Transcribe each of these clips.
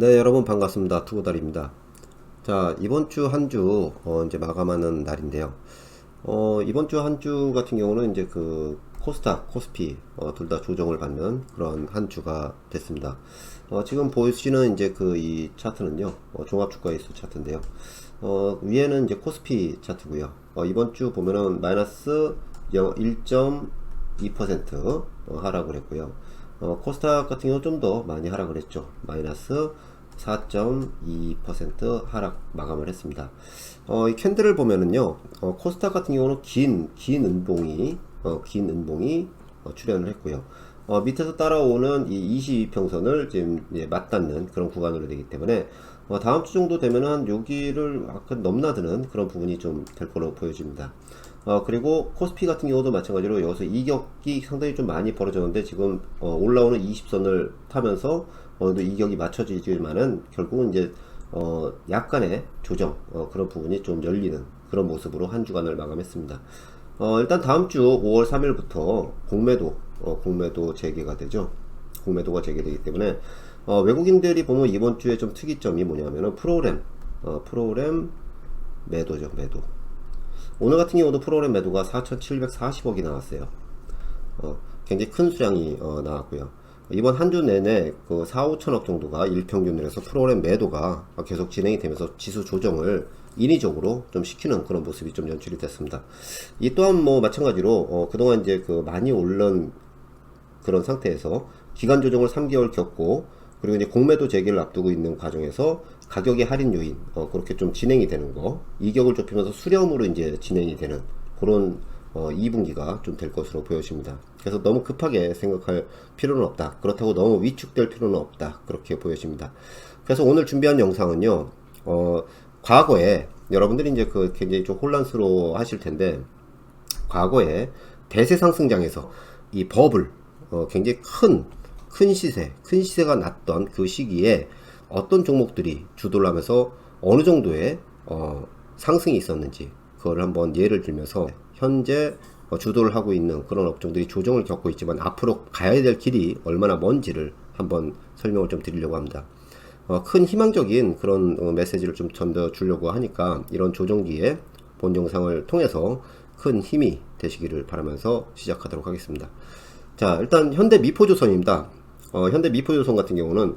네, 여러분 반갑습니다. 투고달입니다. 자, 이번 주 한 주, 어, 이제 마감하는 날인데요. 어, 이번 주 한 주 같은 경우는 이제 그 코스닥, 코스피, 어, 둘 다 조정을 받는 그런 한 주가 됐습니다. 어, 지금 보시는 이제 그 이 차트는요, 어, 종합주가지수 차트인데요. 어, 위에는 이제 코스피 차트고요. 어, 이번 주 보면은 마이너스 1.2% 어, 하락을 했고요. 어, 코스닥 같은 경우 좀 더 많이 하락을 했죠. 마이너스 4.2% 하락 마감을 했습니다. 어, 이 캔들을 보면은요, 어, 코스닥 같은 경우는 긴, 긴 은봉이, 어, 긴 은봉이 어, 출현을 했고요. 어, 밑에서 따라오는 이 22평선을 지금 맞닿는 그런 구간으로 되기 때문에 어, 다음 주 정도 되면은 한 여기를 약간 넘나드는 그런 부분이 좀 될 거로 보여집니다. 어, 그리고 코스피 같은 경우도 마찬가지로 여기서 이격이 상당히 좀 많이 벌어졌는데 지금 어, 올라오는 20선을 타면서 어느 이격이 맞춰지지만은 결국은 이제 어, 약간의 조정 어, 그런 부분이 좀 열리는 그런 모습으로 한 주간을 마감했습니다. 어, 일단 다음 주 5월 3일부터 공매도 어, 공매도 재개가 되죠. 공매도가 재개되기 때문에 어, 외국인들이 보면 이번 주에 좀 특이점이 뭐냐면은 프로그램 어, 프로그램 매도죠 매도 오늘 같은 경우도 프로그램 매도가 4,740억이 나왔어요. 어, 굉장히 큰 수량이 어, 나왔고요. 이번 한 주 내내 그 4, 5천억 정도가 일평균으로 해서 프로그램 매도가 계속 진행이 되면서 지수 조정을 인위적으로 좀 시키는 그런 모습이 좀 연출이 됐습니다. 이 또한 뭐 마찬가지로 어, 그동안 이제 그 많이 오른 그런 상태에서 기간 조정을 3개월 겪고 그리고 이제 공매도 재개를 앞두고 있는 과정에서 가격의 할인 요인 어, 그렇게 좀 진행이 되는 거 이격을 좁히면서 수렴으로 이제 진행이 되는 그런 어, 2분기가 좀 될 것으로 보여집니다. 그래서 너무 급하게 생각할 필요는 없다. 그렇다고 너무 위축될 필요는 없다. 그렇게 보여집니다. 그래서 오늘 준비한 영상은요. 어, 과거에 여러분들이 이제 그 굉장히 좀 혼란스러워 하실 텐데 과거에 대세 상승장에서 이 버블 어, 굉장히 큰, 큰 시세, 큰 시세가 났던 그 시기에 어떤 종목들이 주도를 하면서 어느 정도의 어, 상승이 있었는지 그걸 한번 예를 들면서 현재 어, 주도를 하고 있는 그런 업종들이 조정을 겪고 있지만 앞으로 가야 될 길이 얼마나 먼지를 한번 설명을 좀 드리려고 합니다. 어, 큰 희망적인 그런 어, 메시지를 좀 전달 주려고 하니까 이런 조정기에 본 영상을 통해서 큰 힘이 되시기를 바라면서 시작하도록 하겠습니다. 자, 일단 현대 미포조선입니다. 어, 현대 미포조선 같은 경우는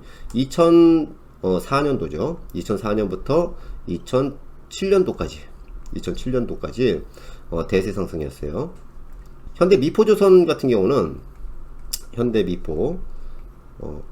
2004년도죠. 2004년부터 2007년도까지, 2007년도까지 어, 대세 상승이었어요. 현대 미포조선 같은 경우는 현대 미포, 어,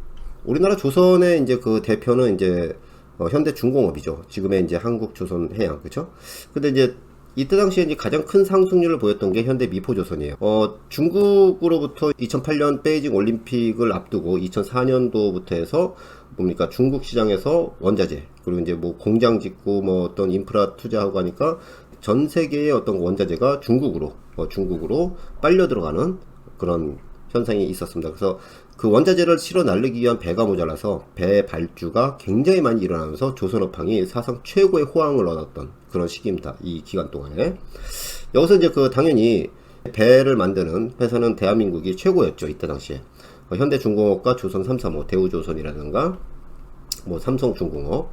우리나라 조선의 이제 그 대표는 이제 어, 현대 중공업이죠. 지금의 이제 한국 조선 해양, 그죠? 근데 이제 이때 당시에 이제 가장 큰 상승률을 보였던 게 현대 미포조선이에요. 어, 중국으로부터 2008년 베이징 올림픽을 앞두고 2004년도부터 해서 뭡니까 중국 시장에서 원자재 그리고 이제 뭐 공장 짓고 뭐 어떤 인프라 투자하고 하니까 전 세계의 어떤 원자재가 중국으로 어, 중국으로 빨려 들어가는 그런 현상이 있었습니다. 그래서 그 원자재를 실어 날리기 위한 배가 모자라서 배 발주가 굉장히 많이 일어나면서 조선업황이 사상 최고의 호황을 얻었던 그런 시기입니다. 이 기간 동안에. 여기서 이제 그 당연히 배를 만드는 회사는 대한민국이 최고였죠. 이때 당시에. 어, 현대중공업과 조선 335, 대우조선이라든가 뭐 삼성중공업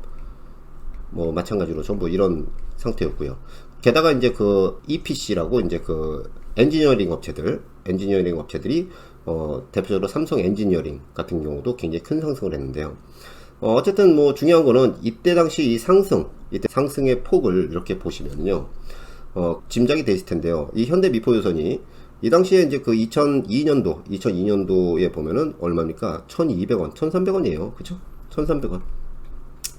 뭐 마찬가지로 전부 이런 상태였고요. 게다가 이제 그 EPC라고 이제 그 엔지니어링 업체들, 엔지니어링 업체들이 어, 대표적으로 삼성 엔지니어링 같은 경우도 굉장히 큰 상승을 했는데요. 어, 어쨌든 뭐 중요한 거는 이때 당시 이 상승, 이때 상승의 폭을 이렇게 보시면요. 어, 짐작이 되실 텐데요. 이 현대 미포유선이 이 당시에 이제 그 2002년도, 2002년도에 보면은 얼마입니까? 1200원, 1300원이에요. 그쵸? 1300원.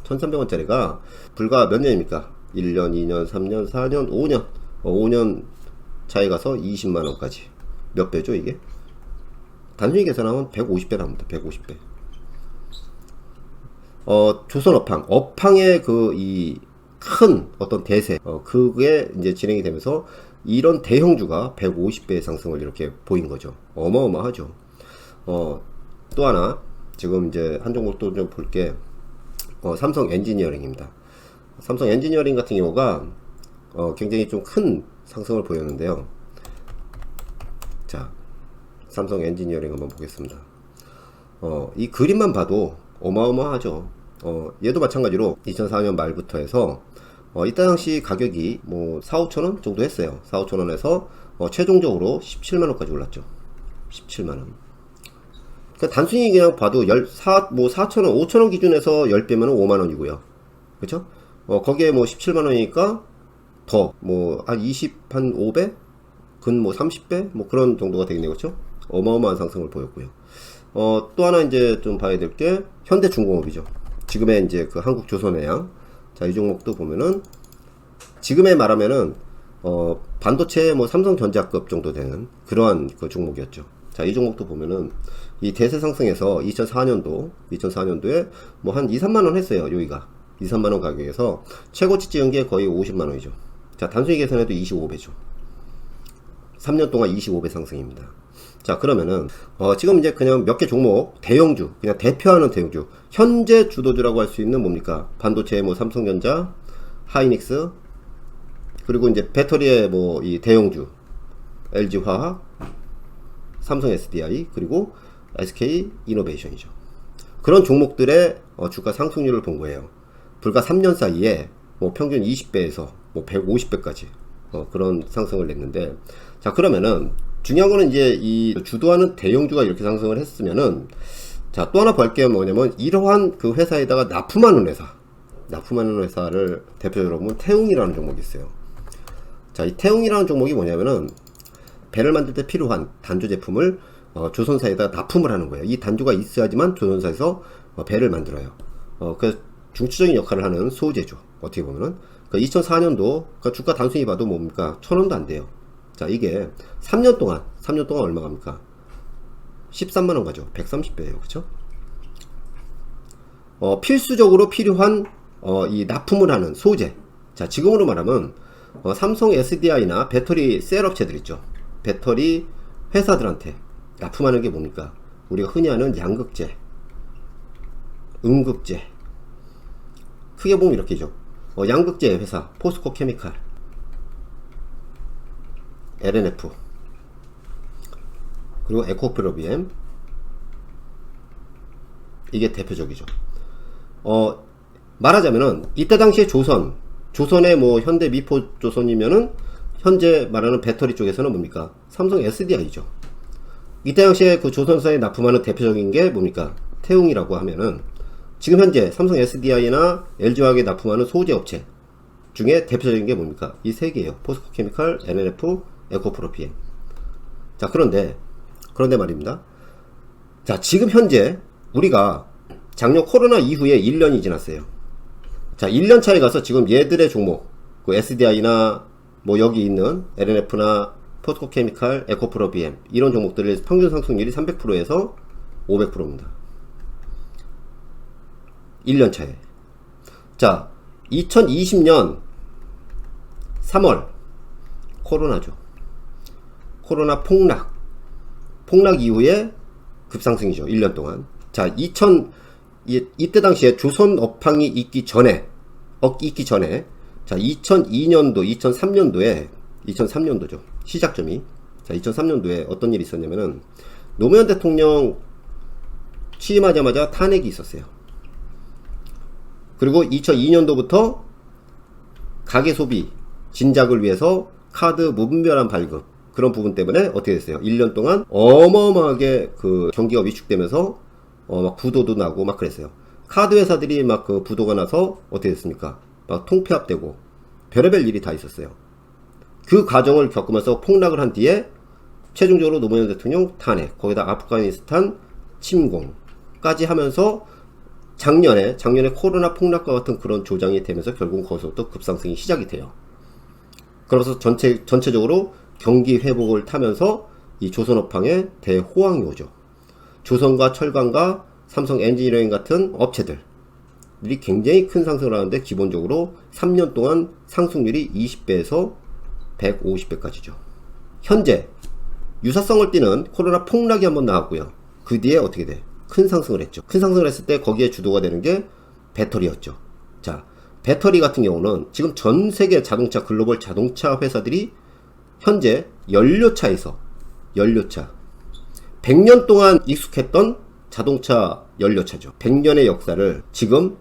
1300원짜리가 불과 몇 년입니까? 1년, 2년, 3년, 4년, 5년. 어, 5년 차에 가서 20만원까지. 몇 배죠, 이게? 단순히 계산하면 150배 나옵니다. 150배. 어, 조선업황. 업황의 그, 이, 큰 어떤 대세. 어, 그게 이제 진행이 되면서 이런 대형주가 150배의 상승을 이렇게 보인 거죠. 어마어마하죠. 어, 또 하나. 지금 이제 한 종목 또좀 볼게. 어, 삼성 엔지니어링입니다. 삼성 엔지니어링 같은 경우가 어, 굉장히 좀 큰 상승을 보였는데요. 자, 삼성 엔지니어링 한번 보겠습니다. 어, 이 그림만 봐도 어마어마하죠. 어, 얘도 마찬가지로 2004년 말부터 해서 어, 이때 당시 가격이 뭐 4, 5천 원 정도 했어요. 4, 5천 원에서 어, 최종적으로 17만 원까지 올랐죠. 17만 원. 그러니까 단순히 그냥 봐도 14, 뭐 4천 원, 5천 원 기준에서 10배면 5만 원이고요. 그렇죠? 어, 거기에 뭐 17만 원이니까 더 뭐 한 20, 한 5배? 근 뭐 30배? 뭐 그런 정도가 되겠네요. 그렇죠? 어마어마한 상승을 보였고요. 어, 또 하나 이제 좀 봐야 될 게 현대중공업이죠. 지금의 이제 그 한국 조선해양. 자, 이 종목도 보면은 지금에 말하면은 어, 반도체 뭐 삼성전자급 정도 되는 그러한 그 종목이었죠. 자, 이 종목도 보면은 이 대세 상승에서 2004년도, 2004년도에 뭐 한 2, 3만 원 했어요. 여기가. 2, 3만 원 가격에서 최고치 찍은 게 거의 50만 원이죠. 자, 단순히 계산해도 25배죠. 3년 동안 25배 상승입니다. 자, 그러면은, 어, 지금 이제 그냥 몇 개 종목, 대형주, 그냥 대표하는 대형주, 현재 주도주라고 할 수 있는 뭡니까? 반도체, 뭐, 삼성전자, 하이닉스, 그리고 이제 배터리의 뭐, 이 대형주, LG화학, 삼성 SDI, 그리고 SK 이노베이션이죠. 그런 종목들의 어, 주가 상승률을 본 거예요. 불과 3년 사이에 뭐 평균 20배에서 뭐 150배까지 어, 그런 상승을 냈는데 자 그러면은 중요한 거는 이제 이 주도하는 대형주가 이렇게 상승을 했으면은 자 또 하나 볼게 뭐냐면 이러한 그 회사에다가 납품하는 회사 납품하는 회사를 대표적으로 보면 태웅이라는 종목이 있어요. 자 이 태웅이라는 종목이 뭐냐면은 배를 만들 때 필요한 단조 제품을 어, 조선사에다 납품을 하는 거예요. 이 단조가 있어야지만 조선사에서 어, 배를 만들어요. 어, 그 중추적인 역할을 하는 소재죠. 어떻게 보면은. 그 2004년도 그 주가 단순히 봐도 뭡니까? 천 원도 안 돼요. 자, 이게 3년 동안, 3년 동안 얼마 갑니까? 13만 원 가죠. 130배예요. 그쵸? 어, 필수적으로 필요한 어, 이 납품을 하는 소재. 자, 지금으로 말하면 어, 삼성 SDI나 배터리 셀 업체들 있죠. 배터리 회사들한테 납품하는 게 뭡니까? 우리가 흔히 하는 양극재, 음극재. 크게 보면 이렇게죠. 어, 양극재 회사, 포스코 케미칼, LNF, 그리고 에코프로비엠. 이게 대표적이죠. 어, 말하자면은, 이때 당시에 조선, 조선의 뭐, 현대 미포 조선이면은, 현재 말하는 배터리 쪽에서는 뭡니까? 삼성 SDI죠. 이때 당시에 그 조선사에 납품하는 대표적인 게 뭡니까? 태웅이라고 하면은, 지금 현재 삼성 SDI나 LG화학에 납품하는 소재 업체 중에 대표적인 게 뭡니까? 이 세 개예요. 포스코 케미칼, NLF, 에코프로피엠. 자, 그런데, 그런데 말입니다. 자, 지금 현재 우리가 작년 코로나 이후에 1년이 지났어요. 자, 1년 차에 가서 지금 얘들의 종목, 그 SDI나 뭐 여기 있는 LNF나 포스코 케미칼, 에코프로비엠 이런 종목들의 평균 상승률이 300%에서 500%입니다. 1년 차에. 자, 2020년 3월 코로나죠. 코로나 폭락. 폭락 이후에 급상승이죠. 1년 동안. 자, 2000 이, 이때 당시에 조선 업황이 있기 전에 어, 있기 전에 자, 2002년도, 2003년도에 2003년도죠. 시작점이 자, 2003년도에 어떤 일이 있었냐면은 노무현 대통령 취임하자마자 탄핵이 있었어요. 그리고 2002년도부터 가계 소비 진작을 위해서 카드 무분별한 발급 그런 부분 때문에 어떻게 됐어요? 1년 동안 어마어마하게 그 경기가 위축되면서 어 막 부도도 나고 막 그랬어요. 카드 회사들이 막 그 부도가 나서 어떻게 됐습니까? 막 통폐합되고 별의별 일이 다 있었어요. 그 과정을 겪으면서 폭락을 한 뒤에 최종적으로 노무현 대통령 탄핵, 거기다 아프가니스탄 침공까지 하면서 작년에 작년에 코로나 폭락과 같은 그런 조장이 되면서 결국 거기서부터 급상승이 시작이 돼요. 그러면서 전체 전체적으로 경기 회복을 타면서 이 조선업황의 대호황이 오죠. 조선과 철강과 삼성 엔지니어링 같은 업체들이 굉장히 큰 상승을 하는데 기본적으로 3년 동안 상승률이 20배에서 150배까지죠. 현재 유사성을 띠는 코로나 폭락이 한번 나왔고요. 그 뒤에 어떻게 돼? 큰 상승을 했죠. 큰 상승을 했을 때 거기에 주도가 되는 게 배터리였죠. 자, 배터리 같은 경우는 지금 전 세계 자동차 글로벌 자동차 회사들이 현재 연료차에서 연료차 100년 동안 익숙했던 자동차 연료차죠. 100년의 역사를 지금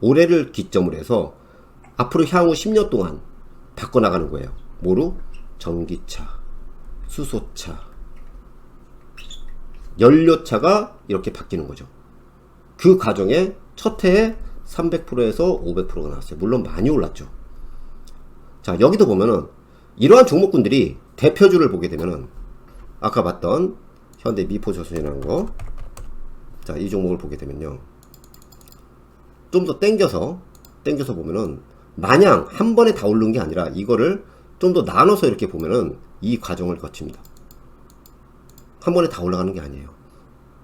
올해를 기점으로 해서 앞으로 향후 10년 동안 바꿔 나가는 거예요. 뭐로? 전기차, 수소차, 연료차가 이렇게 바뀌는 거죠. 그 과정에 첫 해에 300%에서 500%가 나왔어요. 물론 많이 올랐죠. 자, 여기도 보면은 이러한 종목군들이 대표주를 보게 되면은 아까 봤던 현대 미포조선이라는 거. 자, 이 종목을 보게 되면요. 좀 더 땡겨서 땡겨서 보면은 마냥 한 번에 다 오른 게 아니라 이거를 좀 더 나눠서 이렇게 보면은 이 과정을 거칩니다. 한 번에 다 올라가는 게 아니에요.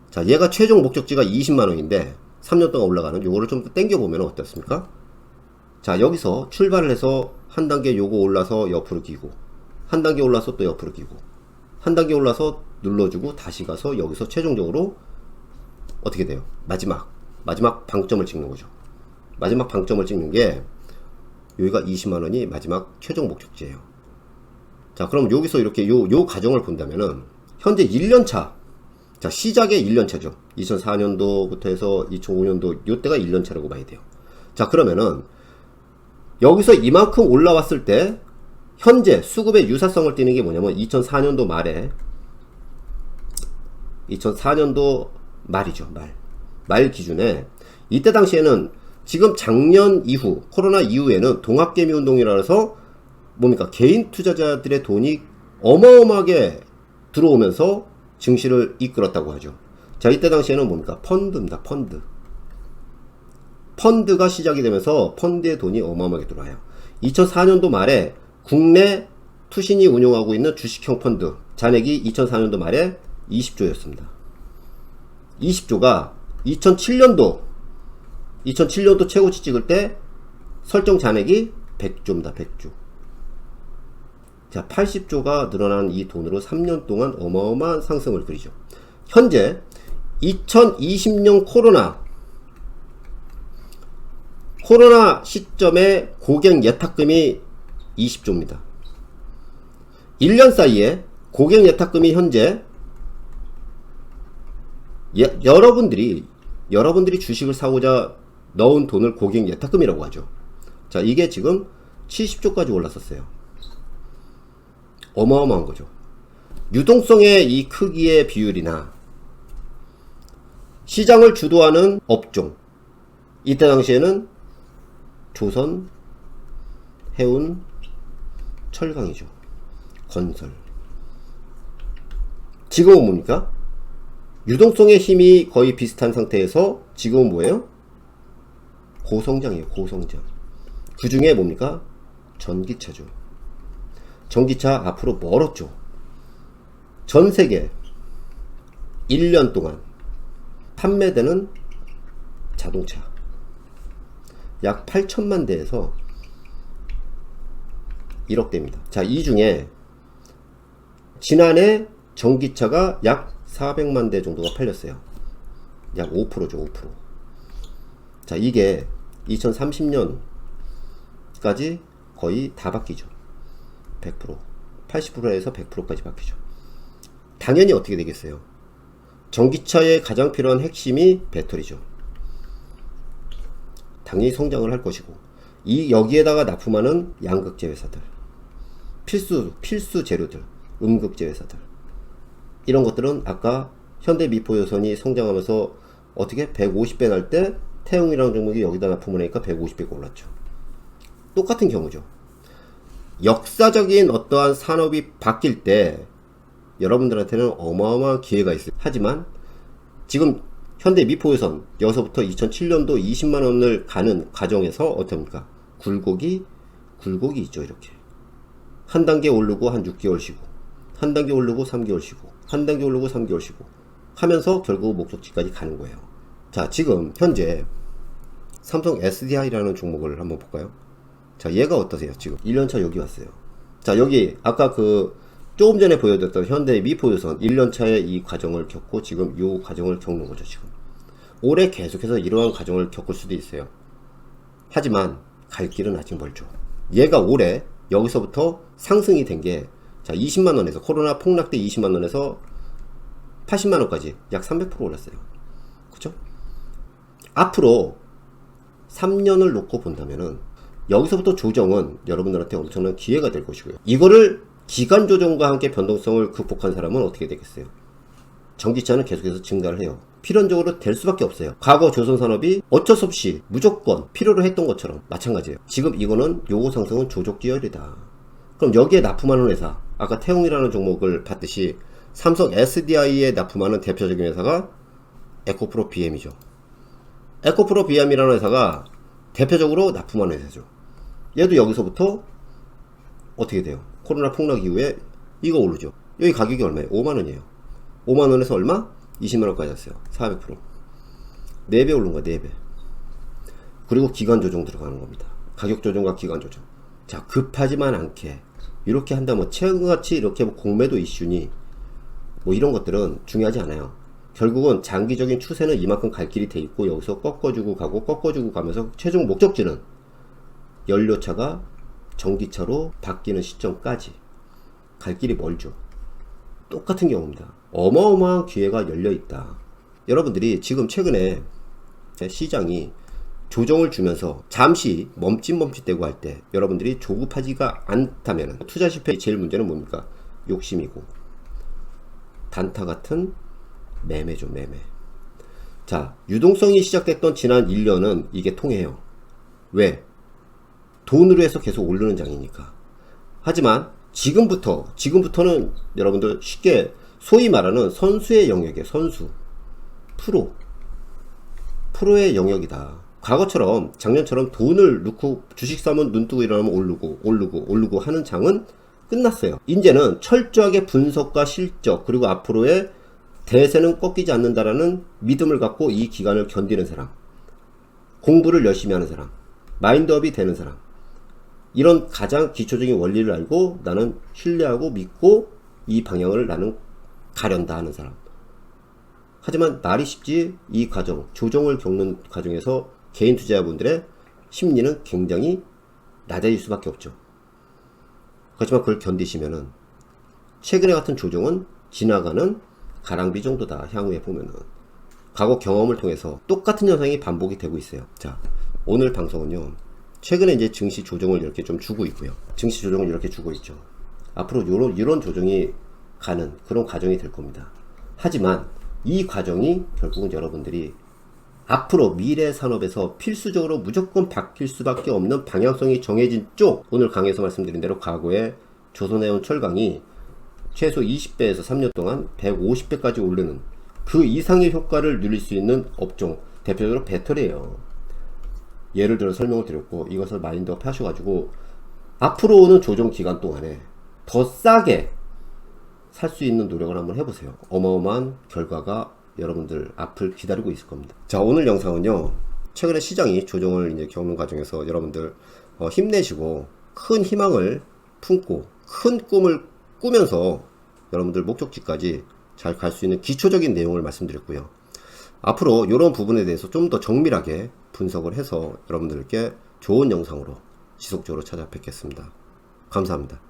자, 얘가 최종 목적지가 20만 원인데 3년 동안 올라가는 요거를 좀 더 땡겨 보면 어떻습니까? 자, 여기서 출발을 해서 한 단계 요거 올라서 옆으로 기고 한 단계 올라서 또 옆으로 기고 한 단계 올라서 눌러주고 다시 가서 여기서 최종적으로 어떻게 돼요? 마지막 마지막 방점을 찍는 거죠. 마지막 방점을 찍는 게 여기가 20만 원이 마지막 최종 목적지예요. 자, 그럼 여기서 이렇게 요, 요 과정을 본다면은 현재 1년 차. 자, 시작의 1년 차죠. 2004년도부터 해서 2005년도 요때가 1년 차라고 봐야 돼요. 자, 그러면은 여기서 이만큼 올라왔을 때 현재 수급의 유사성을 띠는 게 뭐냐면 2004년도 말에 2004년도 말이죠, 말. 말 기준에 이때 당시에는 지금 작년 이후 코로나 이후에는 동학개미 운동이라 해서 뭡니까 개인 투자자들의 돈이 어마어마하게 들어오면서 증시를 이끌었다고 하죠. 자 이때 당시에는 뭡니까 펀드입니다. 펀드. 펀드가 시작이 되면서 펀드의 돈이 어마어마하게 들어와요. 2004년도 말에 국내 투신이 운용하고 있는 주식형 펀드 잔액이 2004년도 말에 20조였습니다. 20조가 2007년도 2007년도 최고치 찍을 때 설정 잔액이 100조입니다. 100조. 자, 80조가 늘어난 이 돈으로 3년 동안 어마어마한 상승을 그리죠. 현재 2020년 코로나 코로나 시점에 고객 예탁금이 20조입니다. 1년 사이에 고객 예탁금이 현재 예, 여러분들이 여러분들이 주식을 사고자 넣은 돈을 고객 예탁금이라고 하죠. 자, 이게 지금 70조까지 올랐었어요. 어마어마한 거죠. 유동성의 이 크기의 비율이나 시장을 주도하는 업종. 이때 당시에는 조선, 해운, 철강이죠. 건설. 지금은 뭡니까? 유동성의 힘이 거의 비슷한 상태에서 지금은 뭐예요? 고성장이에요. 고성장. 그 중에 뭡니까? 전기차죠. 전기차 앞으로 멀었죠. 전 세계 1년 동안 판매되는 자동차 약 8천만 대에서 1억 대입니다. 자, 이 중에 지난해 전기차가 약 400만 대 정도가 팔렸어요. 약 5%죠, 5%. 자, 이게 2030년까지 거의 다 바뀌죠. 100%. 80%에서 100%까지 바뀌죠. 당연히 어떻게 되겠어요? 전기차의 가장 필요한 핵심이 배터리죠. 당연히 성장을 할 것이고, 이 여기에다가 납품하는 양극재 회사들, 필수 필수 재료들, 음극재 회사들, 이런 것들은 아까 현대 미포 여선이 성장하면서 어떻게 150배 날 때 태웅이라는 종목이 여기다 납품을 하니까 150배가 올랐죠. 똑같은 경우죠. 역사적인 어떠한 산업이 바뀔 때 여러분들한테는 어마어마한 기회가 있어요. 하지만 지금 현대 미포유선 여기서부터 2007년도 20만 원을 가는 과정에서 어떻습니까? 굴곡이 굴곡이 있죠 이렇게 한 단계 오르고 한 6개월 쉬고 한 단계 오르고 3개월 쉬고 한 단계 오르고 3개월 쉬고 하면서 결국 목적지까지 가는 거예요. 자 지금 현재 삼성 SDI라는 종목을 한번 볼까요? 자 얘가 어떠세요 지금 1년차 여기 왔어요. 자 여기 아까 그 조금 전에 보여드렸던 현대 미포유선 1년차의 이 과정을 겪고 지금 이 과정을 겪는 거죠 지금 올해 계속해서 이러한 과정을 겪을 수도 있어요 하지만 갈 길은 아직 멀죠 얘가 올해 여기서부터 상승이 된 게 자 20만 원에서 코로나 폭락 때 20만 원에서 80만 원까지 약 300% 올랐어요 그쵸? 앞으로 3년을 놓고 본다면은 여기서부터 조정은 여러분들한테 엄청난 기회가 될 것이고요. 이거를 기간 조정과 함께 변동성을 극복한 사람은 어떻게 되겠어요? 전기차는 계속해서 증가를 해요. 필연적으로 될 수밖에 없어요. 과거 조선산업이 어쩔 수 없이 무조건 필요로 했던 것처럼 마찬가지예요. 지금 이거는 요거 상승은 조족 기열이다. 그럼 여기에 납품하는 회사, 아까 태웅이라는 종목을 봤듯이 삼성 SDI에 납품하는 대표적인 회사가 에코프로 BM이죠. 에코프로 BM이라는 회사가 대표적으로 납품하는 회사죠. 얘도 여기서부터 어떻게 돼요? 코로나 폭락 이후에 이거 오르죠. 여기 가격이 얼마예요? 5만원이에요. 5만원에서 얼마? 20만원까지 왔어요. 400%. 4배 오른 거야, 4배. 그리고 기간 조정 들어가는 겁니다. 가격 조정과 기간 조정. 자, 급하지만 않게. 이렇게 한다면 최근같이 이렇게 뭐 공매도 이슈니 뭐 이런 것들은 중요하지 않아요. 결국은 장기적인 추세는 이만큼 갈 길이 돼 있고 여기서 꺾어주고 가고 꺾어주고 가면서 최종 목적지는 연료차가 전기차로 바뀌는 시점까지 갈 길이 멀죠. 똑같은 경우입니다. 어마어마한 기회가 열려 있다. 여러분들이 지금 최근에 시장이 조정을 주면서 잠시 멈칫멈칫대고 할 때 여러분들이 조급하지가 않다면 투자 실패 의 제일 문제는 뭡니까? 욕심이고 단타 같은 매매죠 매매. 자 유동성이 시작됐던 지난 1년은 이게 통해요. 왜? 돈으로 해서 계속 오르는 장이니까. 하지만 지금부터 지금부터는 여러분들 쉽게 소위 말하는 선수의 영역에 선수 프로 프로의 영역이다. 과거처럼 작년처럼 돈을 넣고 주식 사면 눈 뜨고 일어나면 오르고 오르고 오르고 하는 장은 끝났어요. 이제는 철저하게 분석과 실적 그리고 앞으로의 대세는 꺾이지 않는다라는 믿음을 갖고 이 기간을 견디는 사람, 공부를 열심히 하는 사람, 마인드업이 되는 사람, 이런 가장 기초적인 원리를 알고 나는 신뢰하고 믿고 이 방향을 나는 가련다 하는 사람. 하지만 말이 쉽지 이 과정, 조정을 겪는 과정에서 개인 투자자분들의 심리는 굉장히 낮아질 수밖에 없죠. 그렇지만 그걸 견디시면은 최근에 같은 조정은 지나가는 가랑비 정도다. 향후에 보면은 과거 경험을 통해서 똑같은 현상이 반복이 되고 있어요. 자, 오늘 방송은요. 최근에 이제 증시 조정을 이렇게 좀 주고 있고요. 증시 조정을 이렇게 주고 있죠. 앞으로 이런 이런 조정이 가는 그런 과정이 될 겁니다. 하지만 이 과정이 결국은 여러분들이 앞으로 미래 산업에서 필수적으로 무조건 바뀔 수밖에 없는 방향성이 정해진 쪽 오늘 강의에서 말씀드린 대로 과거에 조선해운 철강이 최소 20배에서 3년 동안 150배까지 오르는 그 이상의 효과를 누릴 수 있는 업종 대표적으로 배터리예요. 예를 들어 설명을 드렸고 이것을 마인드업 하셔가지고 앞으로 오는 조정 기간 동안에 더 싸게 살 수 있는 노력을 한번 해보세요. 어마어마한 결과가 여러분들 앞을 기다리고 있을 겁니다. 자 오늘 영상은요 최근에 시장이 조정을 이제 겪는 과정에서 여러분들 어, 힘내시고 큰 희망을 품고 큰 꿈을 꾸면서 여러분들 목적지까지 잘 갈 수 있는 기초적인 내용을 말씀드렸고요. 앞으로 이런 부분에 대해서 좀 더 정밀하게 분석을 해서 여러분들께 좋은 영상으로 지속적으로 찾아뵙겠습니다. 감사합니다.